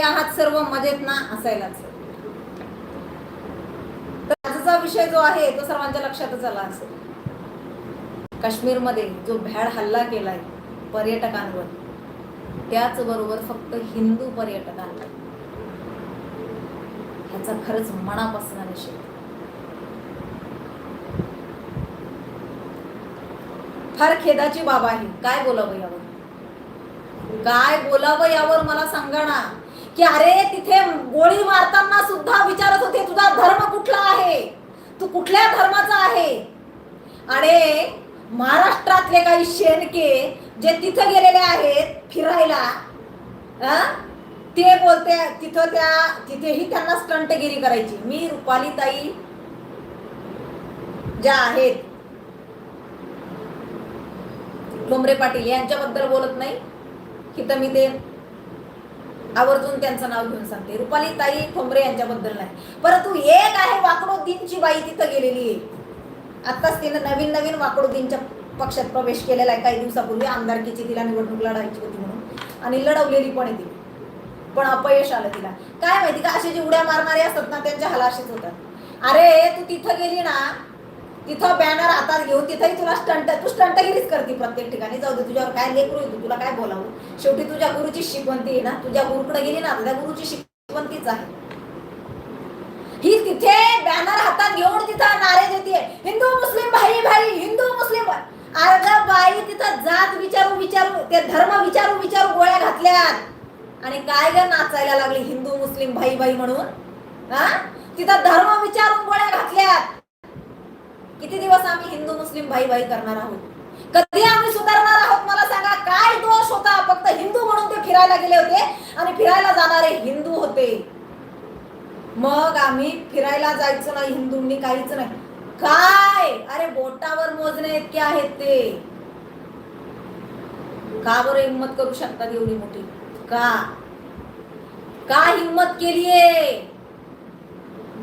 आहात सर्व मजेत ना असायलाच. तर आजचा विषय जो आहे तो सर्वांच्या लक्षातच आला असेल. काश्मीरमध्ये जो भ्याड हल्ला केलाय पर्यटकांवर त्याचबरोबर फक्त हिंदू पर्यटकांवर. ह्याचा खरंच मनापासून निषेध. फार खेदाची बाब आहे. काय बोलावं यावर? काय बोलावं यावर मला सांगा ना. की अरे तिथे गोळी मारताना सुद्धा विचारत होते तुझा धर्म कुठला आहे? तू कुठल्या धर्माचा आहे? अरे महाराष्ट्रातले काही शेणके जे तिथं गेलेले आहेत फिरायला ते बोलते तिथं त्या तिथेही त्यांना स्टंटगिरी करायची. मी रुपाली ताई ज्या आहेत डोंबरे पाटील यांच्याबद्दल बोलत नाही की तर मी ते आवर्जून त्यांचं नाव घेऊन सांगते. रुपाली ताई ठोंबरे यांच्याबद्दल नाही. परंतु एक आहे वाकडोदीनची बाई तिथं गेलेली आहे. आत्ताच तिने नवीन नवीन वाकडोदीनच्या पक्षात प्रवेश केलेला आहे. काही दिवसापूर्वी आमदारकीची तिला निवडणूक लढायची होती म्हणून. आणि लढवलेली पण आहे ती. पण अपयश आलं तिला. काय माहिती का? असे जे उड्या मारणारे असतात ना त्यांच्या हलाशीच होतात. अरे तू तिथं गेली ना तिथं बॅनर हातात घेऊन तिथंही तुला स्टंट तू स्टंटगिरीच करते प्रत्येक ठिकाणी. जाऊ दे तुझ्यावर काय लेकरू येतो तू तुला काय बोलावं? शेवटी तुझ्या गुरुची शिकवंती आहे ना. तुझ्या गुरुकडे गेली ना तुझ्या गुरुची शिकवंतीच आहे. ही तिथे बॅनर हातात घेऊन तिथं नारे देते हिंदू मुस्लिम भाई भाई हिंदू मुस्लिम. भाई. अर्ध बाई तिथं जात विचारू विचारू ते धर्म विचारू विचारू गोळ्या घातल्यात. आणि काय ग नाचायला लागली हिंदू मुस्लिम भाई भाई म्हणून? हा? तिथं धर्म विचारून गोळ्या घातल्यात. किती दिवस आम्ही हिंदू मुस्लिम भाई भाई करणार आहोत? कधी आम्ही सुधारणार आहोत मला सांगा? काय दोष होता? फक्त हिंदू म्हणून ते फिरायला गेले होते आणि फिरायला जाणारे हिंदू होते. मग आम्ही फिरायला जायचं नाही हिंदूंनी काहीच नाही. काय? अरे बोटावर मोजणे इतके आहेत ते. का बरं हिंमत करू शकतात एवढी मोठी? का? का हिंमत केलीये?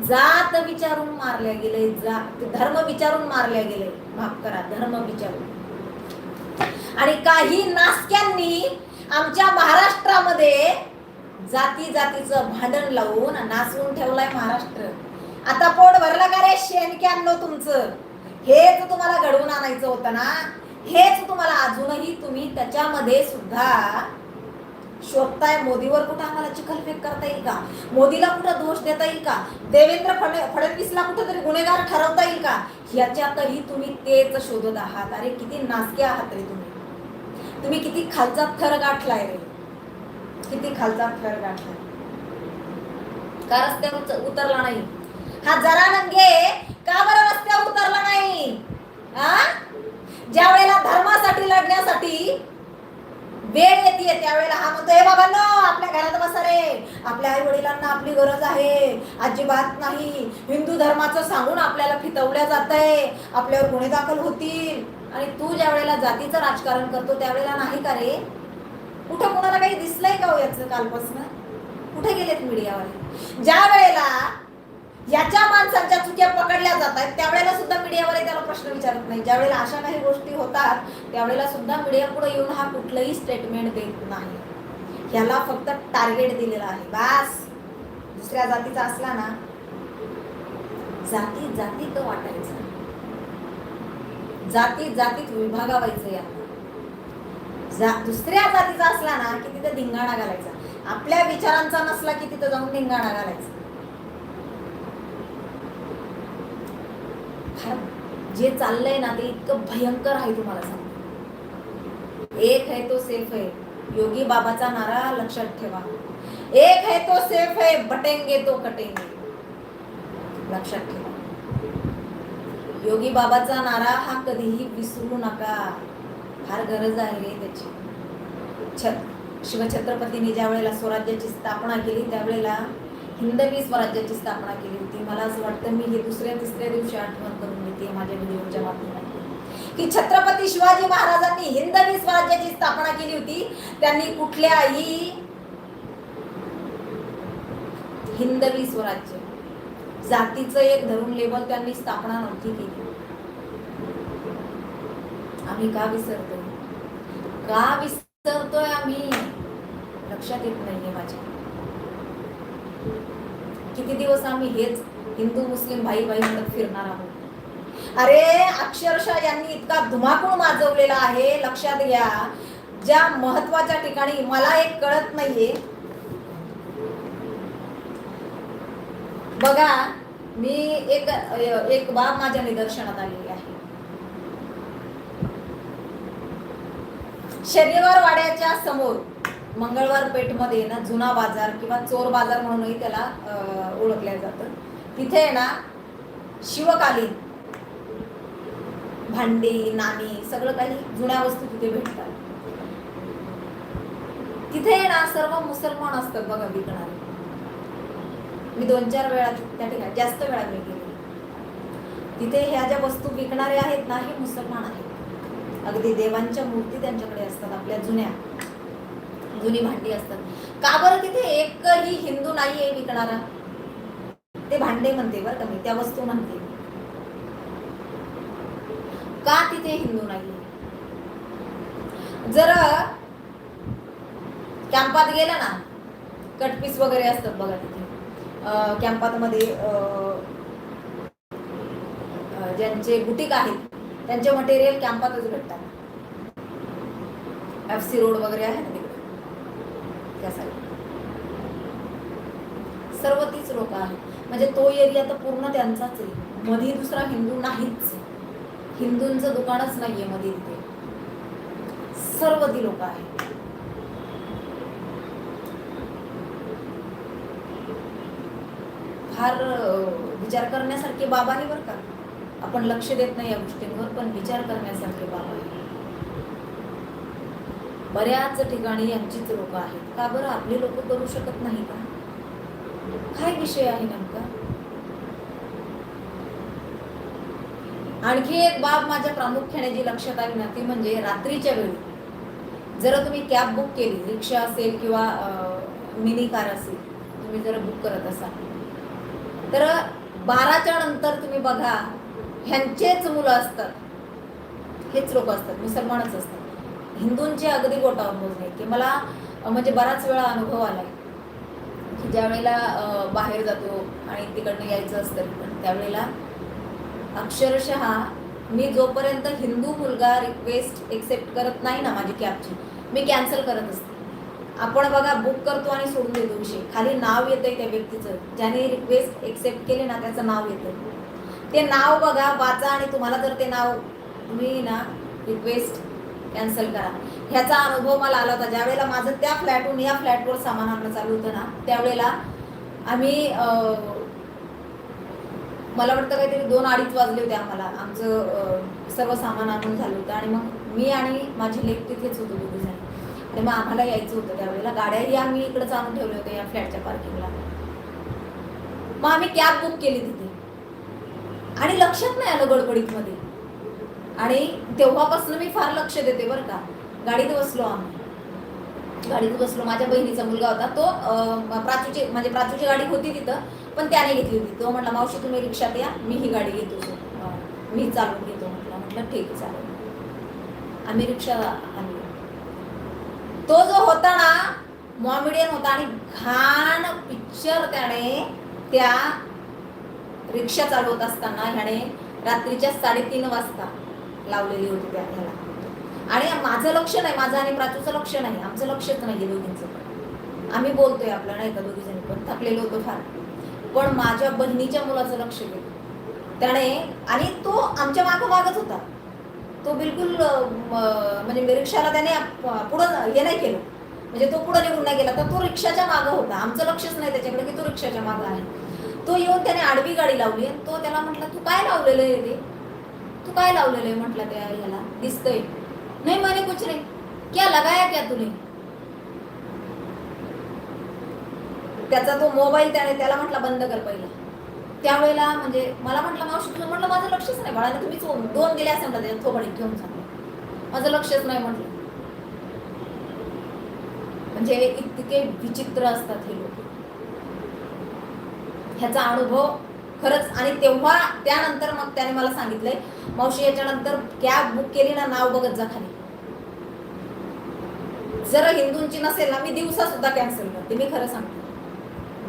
जात विचारून मारल्या गेले जात धर्म विचारून मारल्या गेले. माफ करा धर्म विचारून. आणि काही नासक्यांनी आमच्या महाराष्ट्रामध्ये जाती जातीचं भांडण लावून नाचवून ठेवलाय महाराष्ट्र. आता पोट भरलं का रे शेणक्यांनो तुमचं? हेच तुम्हाला घडवून आणायचं होतं ना? हेच तुम्हाला अजूनही तुम्ही त्याच्यामध्ये सुद्धा शोधताय मोदीवर कुठं आम्हाला चिखलफेक करता येईल का? मोदीला कुठं दोष देता येईल का? देवेंद्र फड- फडणवीसला कुठंतरी गुन्हेगार ठरवता येईल का? ह्याच्यातही तुम्ही तेच शोधत आहात. अरे किती नासके आहात रे तुम्ही. तुम्ही किती खालचा थर गाठलाय रे. किती खालचा थर गाठलाय. का रस्त्यावर उतरला नाही? हा जरा नंगे. का बरं रस्त्यावर उतरला नाही? ज्या वेळेला धर्मासाठी लढण्यासाठी वेळ येते त्यावेळेला. हा म्हणतो हे बाबांनो आपल्या घरात बसा रे. आपल्या आई वडिलांना आपली गरज आहे. अजिबात नाही. हिंदू धर्माचं सांगून आपल्याला फितवल्या जात आहे आपल्यावर गुन्हे दाखल होतील. आणि तू ज्या वेळेला जातीचं राजकारण करतो त्यावेळेला नाही का रे? कुठं कोणाला काही दिसलंय का हो याचं कालपासून? कुठे गेलेत मीडियावाले? ज्या वेळेला याच्या माणसांच्या चुक्या पकडल्या जात आहेत. त्यावेळेला सुद्धा मीडियावर त्याला प्रश्न विचारत नाही. ज्या वेळेला अशा काही गोष्टी होतात त्यावेळेला सुद्धा मीडिया पुढे येऊन हा कुठलंही स्टेटमेंट देत नाही. ह्याला फक्त टार्गेट दिलेला आहे. बास! दुसऱ्या जातीचा असला ना जाती जातीत वाटायचं. जाती जातीत विभागावायचं यांना जा दुसऱ्या जातीचा असला ना की तिथं धिंगाणा घालायचा. आपल्या विचारांचा नसला की तिथं जाऊन धिंगाणा घालायचा फार जे चाललंय ना ते इतकं भयंकर आहे तुम्हाला सांगतो. एक है तो सेफ है योगी बाबाचा नारा लक्षात ठेवा. एक है तो सेफ है बटेंगे तो कटेंगे. लक्षात ठेवा. योगी बाबाचा नारा हा कधीही विसरू नका. फार गरज आहे रे त्याची. छत शिवछत्रपतींनी ज्या वेळेला स्वराज्याची स्थापना केली त्यावेळेला हिंदवी स्वराज्याची स्थापना केली होती. मला असं वाटतं मी हे दुसऱ्या तिसऱ्या दिवशी आठवण करून देते माझ्या व्हिडिओच्या माध्यमातून की छत्रपती शिवाजी महाराजांनी हिंदवी स्वराज्याची स्थापना केली होती. त्यांनी कुठल्याही हिंदवी स्वराज्य जातीचं एक धरून लेबल त्यांनी स्थापना नव्हती केली. आम्ही का विसरतोय? का विसरतोय आम्ही? लक्षात येत नाहीये माझ्या. किती दिवस आम्ही हेच हिंदू मुस्लिम भाई भाई म्हणत फिरणार आहोत? अरे अक्षरशः यांनी इतका धुमाकूळ माजवलेला आहे लक्षात घ्या. ज्या महत्त्वाच्या ठिकाणी मला एक कळत नाहीये. बघा मी एक एक बाब माझ्या निदर्शनात आलेली आहे. शनिवार वाड्याच्या समोर मंगळवार पेठमध्ये ना जुना बाजार किंवा चोर बाजार म्हणूनही त्याला ओळखल्या जातं. तिथे आहे ना शिवकालीन भांडी नाणी सगळं काही जुन्या वस्तू तिथे भेटतात. तिथे ना सर्व मुसलमान असतात बघा विकणारे. मी दोन चार वेळा त्या ठिकाणी जास्त वेळा मी गेले. तिथे ह्या ज्या वस्तू विकणारे आहेत ना हे मुसलमान आहेत. अगदी देवांच्या मूर्ती त्यांच्याकडे असतात आपल्या जुन्या. जुनी भांडी असतात. का बरं तिथे एकही हिंदू नाही आहे विकणारा? ते भांडे म्हणते बरं का मी त्या वस्तू म्हणते. का तिथे हिंदू नाही? जर कॅम्पात गेलं ना कटपीस वगैरे असतात बघा तिथे. कॅम्पात मध्ये ज्यांचे बुटीक आहेत त्यांचे मटेरियल कॅम्पातच भेटतात. एफ सी रोड वगैरे आहे ना तिकडे. सर्व तीच लोक आहेत. म्हणजे तो एरिया तर पूर्ण त्यांचाच आहे. मध्ये दुसरा हिंदू नाहीच. हिंदूंचं दुकानच नाहीये मध्ये तिथे सर्व ती लोक आहेत. फार विचार करण्यासारखे बाबा आहे बरं का. आपण लक्ष देत नाही या गोष्टींवर पण विचार करण्यासारखे बाबा आहे बऱ्याच ठिकाणी यांचीच लोक आहेत. का बरं? आपली लोक करू शकत नाही का काय विषय आहे नेमका? आणखी एक बाब माझ्या प्रामुख्याने जी लक्षात आली ना ती म्हणजे रात्रीच्या वेळी. जर तुम्ही कॅब बुक केली रिक्षा असेल किंवा मिनी कार असेल तुम्ही जर बुक करत असाल तर बाराच्या नंतर तुम्ही बघा ह्यांचेच मुलं असतात. हेच लोक असतात मुसलमानच असतात. हिंदूंचे अगदी बोटावर मोजणे की मला म्हणजे बराच वेळा अनुभव आलाय की ज्या वेळेला बाहेर जातो आणि तिकडनं यायचं असतं पण त्यावेळेला अक्षरशः मी जोपर्यंत हिंदू मुलगा रिक्वेस्ट एक्सेप्ट करत नाही ना माझी कॅबची मी कॅन्सल करत असते. आपण बघा बुक करतो आणि सोडून देतो विषय. खाली नाव येतंय त्या व्यक्तीचं. ज्याने रिक्वेस्ट एक्सेप्ट केले ना त्याचं नाव येतं ते नाव बघा वाचा आणि तुम्हाला जर ते नाव तुम्ही ना रिक्वेस्ट कॅन्सल करा. ह्याचा अनुभव मला आला होता. ज्यावेळेला माझं त्या फ्लॅटहून या फ्लॅटवर सामान आणणं चालू होतं ना त्यावेळेला आम्ही मला वाटतं काहीतरी दोन अडीच वाजले होते आम्हाला. आमचं सर्व सामान आणून झालं होतं आणि मग मी आणि माझी लेक तिथेच होतो दोघीजण. आणि मग आम्हाला यायचं होतं त्यावेळेला. गाड्याही आम्ही इकडंच आणून ठेवले होते या फ्लॅटच्या पार्किंगला. मग आम्ही कॅब बुक केली तिथे. आणि लक्षात नाही आलं गडबडीत मध्ये आणि तेव्हापासून मी फार लक्ष देते बरं का. गाडीत बसलो आम्ही. गाडीत बसलो. माझ्या बहिणीचा मुलगा होता. तो अं, प्राचूची म्हणजे प्राचूची गाडी होती तिथं पण त्याने घेतली होती. तो म्हटला मावशी तुम्ही रिक्षात या. मी ही गाडी घेतो मी चालून घेतो. म्हटलं म्हटलं ठीक आहे चालेल. आम्ही रिक्षा आणली तो जो होता ना मॉमिडियन होता आणि घाण पिक्चर त्याने त्या रिक्षा चालवत असताना ह्याने रात्रीच्या साडेतीन वाजता लावलेली होती त्या ह्याला. आणि माझं लक्ष नाही माझं आणि प्राचूचं लक्ष नाही आमचं लक्षच नाही दोघींचं. पण आम्ही बोलतोय आपलं नाही का दोघी जणी पण थकलेलो होतो फार. पण माझ्या बहिणीच्या मुलाचं लक्ष गेलं त्याने आणि तो आमच्या मागं मागच होता. तो बिलकुल म्हणजे रिक्षाला त्याने पुढं हे नाही केलं. म्हणजे तो पुढं निघून नाही गेला. तर तो रिक्षाच्या मागं होता. आमचं लक्षच नाही त्याच्याकडे की तो रिक्षाच्या मागं आहे. तो येऊन त्याने आडवी गाडी लावली आणि तो त्याला म्हटला तू काय लावलेलं आहे ते तू काय लावलेलं आहे? म्हटलं त्या ह्याला. दिसतंय. नाही मैंने कुछ नाही। क्या लगाया क्या तुने? त्याचा तो मोबाईल त्याने त्याला म्हटला बंद कर पहिला. त्यावेळेला म्हणजे मला म्हटलं मावशी तुझं म्हटलं माझं लक्षच नाही. बाळाने तुम्ही दोन दिले असेल ना त्याच्यात थोबाडीत घेऊन सांगलं माझं लक्षच नाही म्हटलं. म्हणजे इतके विचित्र असतात हे लोक. ह्याचा अनुभव खरंच. आणि तेव्हा त्यानंतर मग त्याने मला सांगितलंय मावशी याच्यानंतर कॅब बुक केली ना नाव बघत जा खाली. जर हिंदूंची नसेल ना मी दिवसा सुद्धा कॅन्सल करते मी खरं सांगते.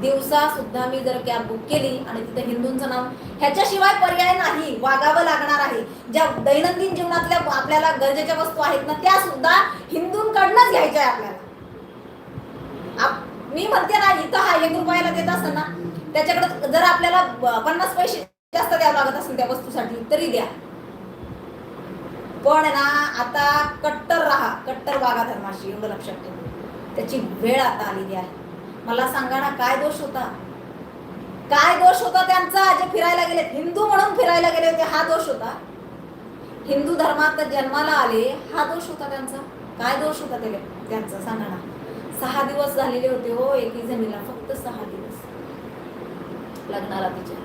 दिवसा सुद्धा मी जर कॅब बुक केली आणि तिथे हिंदूंचं नाव ह्याच्याशिवाय पर्याय नाही वागावं लागणार आहे. ज्या दैनंदिन जीवनातल्या आपल्याला गरजेच्या वस्तू आहेत ना त्या सुद्धा हिंदूंकडनंच घ्यायच्या आहे आपल्याला. आप- मी म्हणते ना इथं हा एक रुपयाला देत असताना त्याच्याकडे जर आपल्याला पन्नास पैसे जास्त द्यावं लागत असेल त्या वस्तूसाठी तरी द्या. पण ना आता कट्टर राहा. कट्टर वागा धर्माशी एवढं लक्षात ठेवा. त्याची वेळ आता आलेली आहे. मला सांगा ना काय दोष होता? काय दोष होता त्यांचा? जे फिरायला गेले हिंदू म्हणून फिरायला गेले होते हा दोष होता? हिंदू धर्मात जन्माला आले हा दोष होता त्यांचा? काय दोष होता त्याला? त्यांचा? सांगा ना. सहा दिवस झालेले होते हो एकी जणीला. फक्त सहा दिवस लग्नाला तिच्या.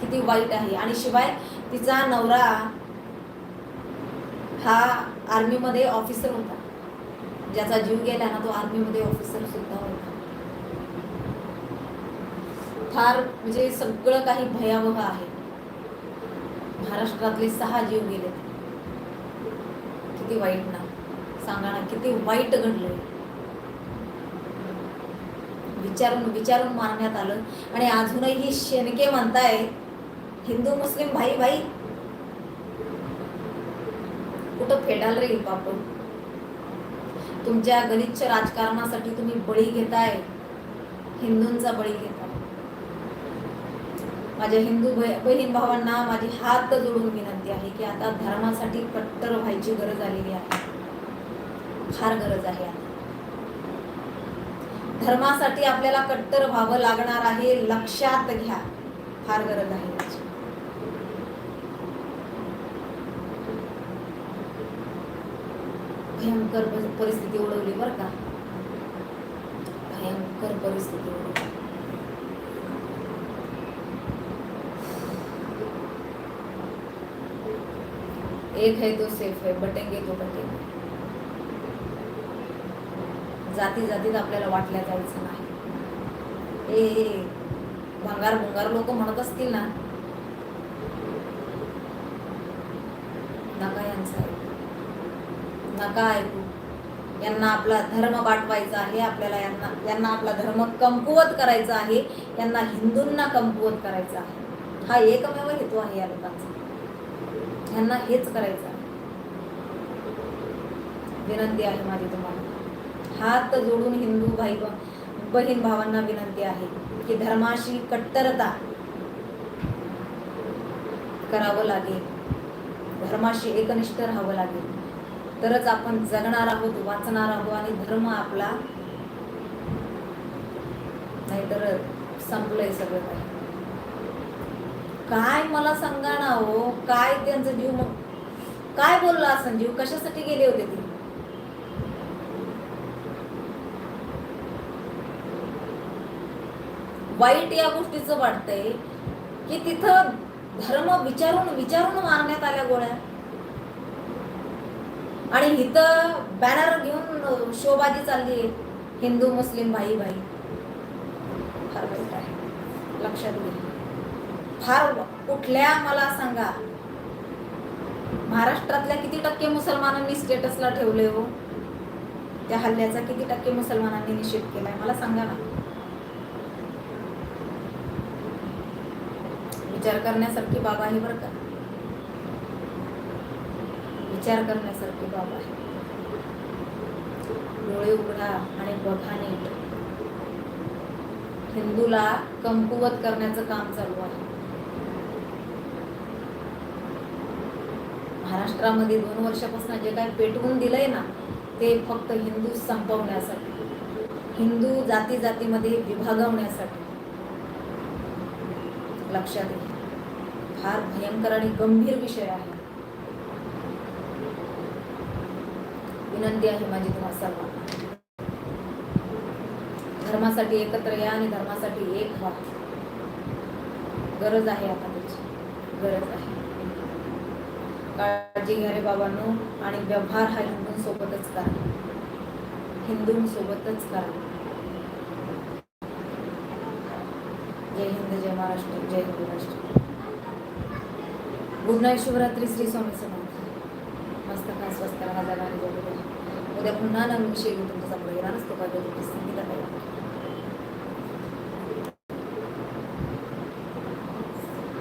किती वाईट आहे. आणि शिवाय तिचा नवरा हा आर्मीमध्ये ऑफिसर होता. ज्याचा जीव गेला ना तो आर्मीमध्ये ऑफिसर सुद्धा होता. फार म्हणजे सगळं काही भयावह आहे. महाराष्ट्रातले सहा जीव गेले. किती वाईट ना. सांगा ना किती वाईट घडलंय. विचारून विचारून मारण्यात आलं. आणि अजूनही शेणके म्हणताय हिंदू मुस्लिम भाई भाई कुठं फेडाल रे बापू तुमच्या गलिच्छ राजकारणासाठी तुम्ही बळी घेताय. हिंदूंचा बळी घेताय माझ्या हिंदू बहीण भावांना माझी हात जोडून विनंती आहे की आता धर्मासाठी कट्टर व्हायची गरज आलेली आहे. फार गरज आहे आता. धर्मासाठी आपल्याला कट्टर व्हावं लागणार आहे लक्षात घ्या. फार गरज आहे भयंकर परिस्थिती ओढवली बरं का. भयंकर परिस्थिती ओढवली. एक है तो सेफ है बटेंगे तो बटेंगे. जाती जातीत आपल्याला वाटल्या जायचं नाही. हे भंगार भंगार लोक म्हणत असतील ना. नका यांचं नका ऐकू. यांना आपला धर्म वाटवायचा आहे आपल्याला यांना यांना आपला धर्म कमकुवत करायचा आहे यांना हिंदूंना कमकुवत करायचा आहे. हा एकमेव हेतू आहे या लोकांचा. यांना हेच करायचं आहे. विनंती आहे माझी तुम्हाला. हात जोडून हिंदू भाई बहीण भावांना विनंती आहे की धर्माशी कट्टरता करावं लागेल. धर्माशी एकनिष्ठ राहावं लागेल. तरच आपण जगणार आहोत वाचणार आहोत आणि धर्म आपला नाहीतर संपलंय सगळं काही. काय मला सांगा ना हो काय त्यांचं जीव मग काय बोलला असं जीव? कशासाठी गेले होते ते? वाईट या गोष्टीचं वाटतंय की तिथं धर्म विचारून विचारून मारण्यात आल्या गोळ्या. आणि इथं बॅनर घेऊन शोबाजी चालली हिंदू मुस्लिम भाई भाई. फार वाईट आहे. लक्षात घे. फार कुठल्या मला सांगा. महाराष्ट्रातल्या किती टक्के मुसलमानांनी स्टेटसला ठेवले हो? त्या हल्ल्याचा किती टक्के मुसलमानांनी निषेध केलाय? मला सांगा ना. विचार करण्यासारखी बाब आहे बरं का. विचार करण्यासारखी बाब आहे. डोळे उघडा आणि बघा नीट. हिंदूला कमकुवत करण्याचं काम चालू आहे. महाराष्ट्रामध्ये दोन वर्षापासून जे काही पेटवून दिलंय ना ते फक्त हिंदू संपवण्यासाठी हिंदू जाती जातीमध्ये विभागवण्यासाठी. लक्षात घ्या. फार भयंकर आणि गंभीर विषय आहे. विनंती आहे माझी तुम्हा सर्वांना. धर्मासाठी एकत्र या आणि धर्मासाठी एक व्हा. गरज आहे आता त्याची गरज आहे. काळजी घ्या रे बाबांनो आणि व्यवहार हा हिंदूंसोबतच करा. हिंदूंसोबतच करा. जय हिंद जय महाराष्ट्र जय हिंदू राष्ट्र. Good night Shivratri Shri Swami Samarth. मस्त काय स्वस्त राहा जाणार उद्या पुन्हा नवीन शेवटी तुमचा तुमच्या येणार असतो का? काय संगीता